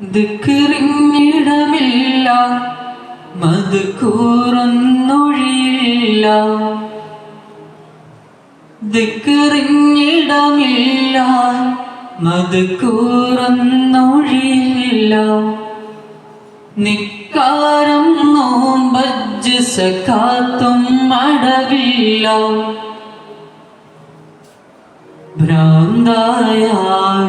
ദിക്കിറിഞ്ഞിടമില്ല മത് കൂറൊന്നൊഴിയില്ല ദിക്കിറിഞ്ഞിടമില്ല മത് കൂറൊന്നൊഴിയില്ല നിക്കാരം നോമ്പജ്ജ് സഖാത്തും അടവില്ല. ഭ്രാന്തായാൽ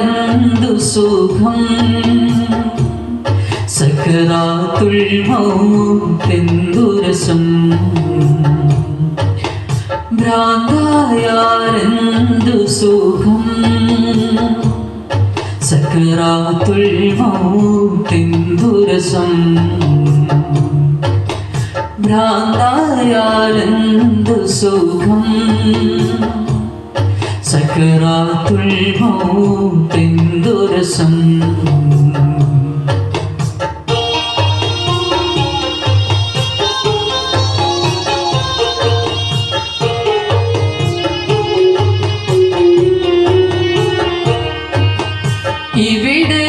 എന്തു സുഖം? സക്കറാത്തുൽ മൗത്തെന്തു രസം? ഭ്രാന്തായാൽ സുഖം? സക്കറാത്തുൽ മൗത്തെന്തു ഭ്രാന്തായാലെന്തു സുഖം? സക്കറാത്തുൽ മൗത്തെന്തു രസം ഇവിടെ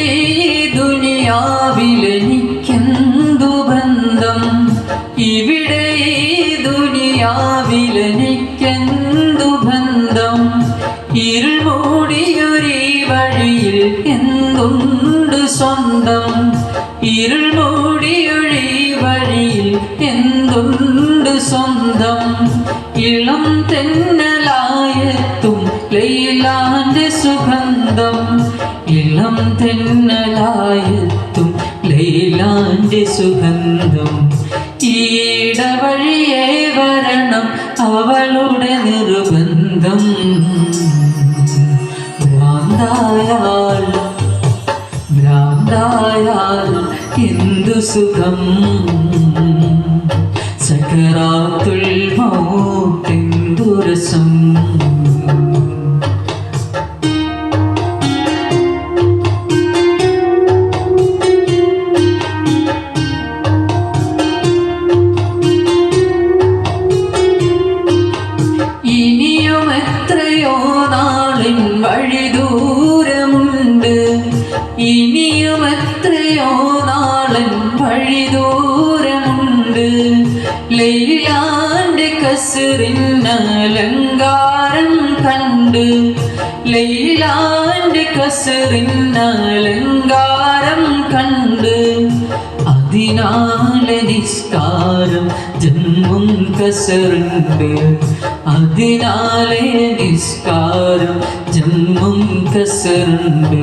സ്വന്തം ഇരുൾ മൂടിയൊഴി വഴിയിൽ എന്തുണ്ട് സ്വന്തം? ഇളം തെന്നലായെത്തും ലൈലാന്റെ സുഗന്ധം. ഇളം തെന്നലായെത്തും ലൈലാന്റെ സുഗന്ധം. ഈടവഴിയെ വരണം അവളുടെ നിർബന്ധം. എന്തു സുഖം രസം ഇനിയും എത്രയോ നാളിൻ വഴി ദൂരമുണ്ട് ഇനിയും എത്രയോ വഴി ദൂരമുണ്ട്. ലൈലാന്റെ കസറിന് അലങ്കാരം കണ്ട്. ലൈലാന്റെ കസറിന് അലങ്കാരം കണ്ട്. അതിനാലെ നിസ്കാരം ജന്മം കസറുണ്ട് അതിനാലെ നിസ്കാരം ജന്മം കസറുണ്ട്.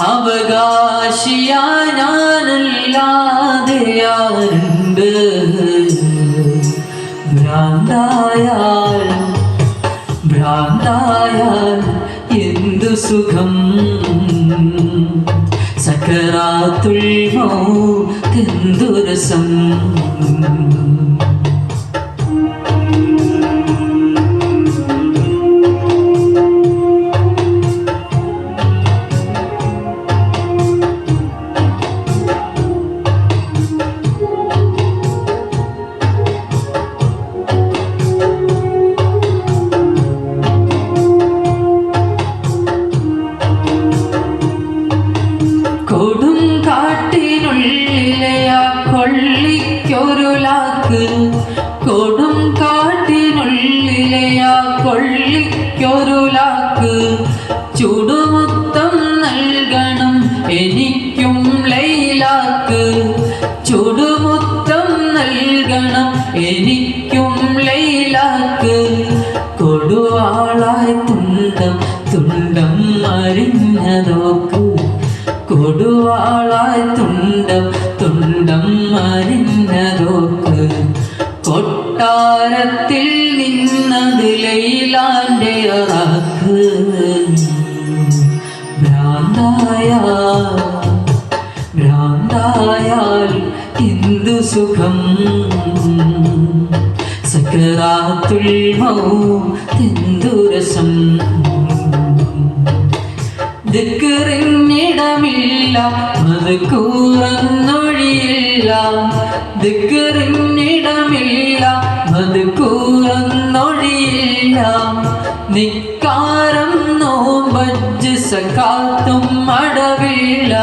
അവകാശിയാനല്ലാതെ ആരുണ്ട്? ഭ്രാന്തായാൽ ഭ്രാന്തായാൽ എന്തു സുഖം? സകരാത്തുൽ മൗത്തെന്തു രസം? കൊള്ളിക്കൊരു ലാക്ക്. കൊടും കാട്ടിനുള്ളിലെ ആ കൊള്ളിക്കൊരുലാക്ക് ചുടുമുത്തം നൽകണം എനിക്കും ലൈലാക്ക്. ചുടുമുത്തം നൽകണം എനിക്കും ലൈലാക്ക്. കൊടുവാളായി തുണ്ടം തുണ്ടം അറിഞ്ഞതോക്ക്. കൊടുവാളായി തുണ്ടം തുണ്ടം മരിഞ്ഞതോക്ക് കൊട്ടാരത്തിൽ നിന്നത് ലൈലാന്റെ അറാക്ക് ഭ്രാന്തായാൽ ഭ്രാന്തായാൽ എന്തു സുഖം. സക്കറാത്തുൽ മൗത്തെന്തു രസം ദിക്കറിഞ്ഞിടമില്ല അത് കൂറന്നൊഴിയില്ല. ദിക്കറിഞ്ഞിടമില്ല അത് കൂറന്നൊഴിയില്ല. നിക്കാരം നോമ്പജ് സകാത്തും അടവില്ല.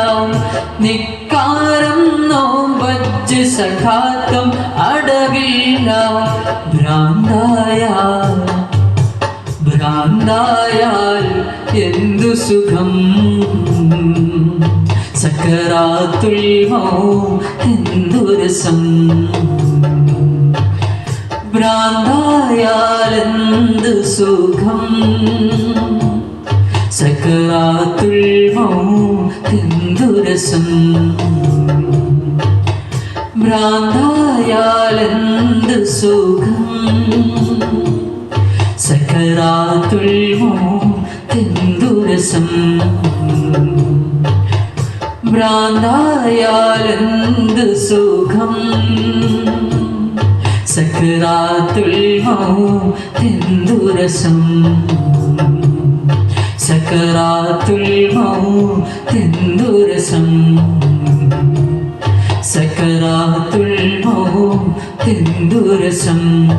നിക്കാരം നോമ്പജ് സഖാത്തും അടവില്ല. ഭ്രാന്തായ ഭ്രാന്തായാൽ എന്തു സുഖം? സക്കറാത്തുൽ എന്തു രസം ഭ്രാന്തായാൽ എന്തു സുഖം? സക്കറാത്തുൽ ഭ്രാന്തായാൽ സുഖം? സക്കറാത്തുൽ എന്തു എന്ത് സുഖം? സക്കറാത്തുൽ എന്തു രസം? സക്കറാത്തുൽ എന്തു രസം? സക്കറാത്തുൽ എന്തു രസം?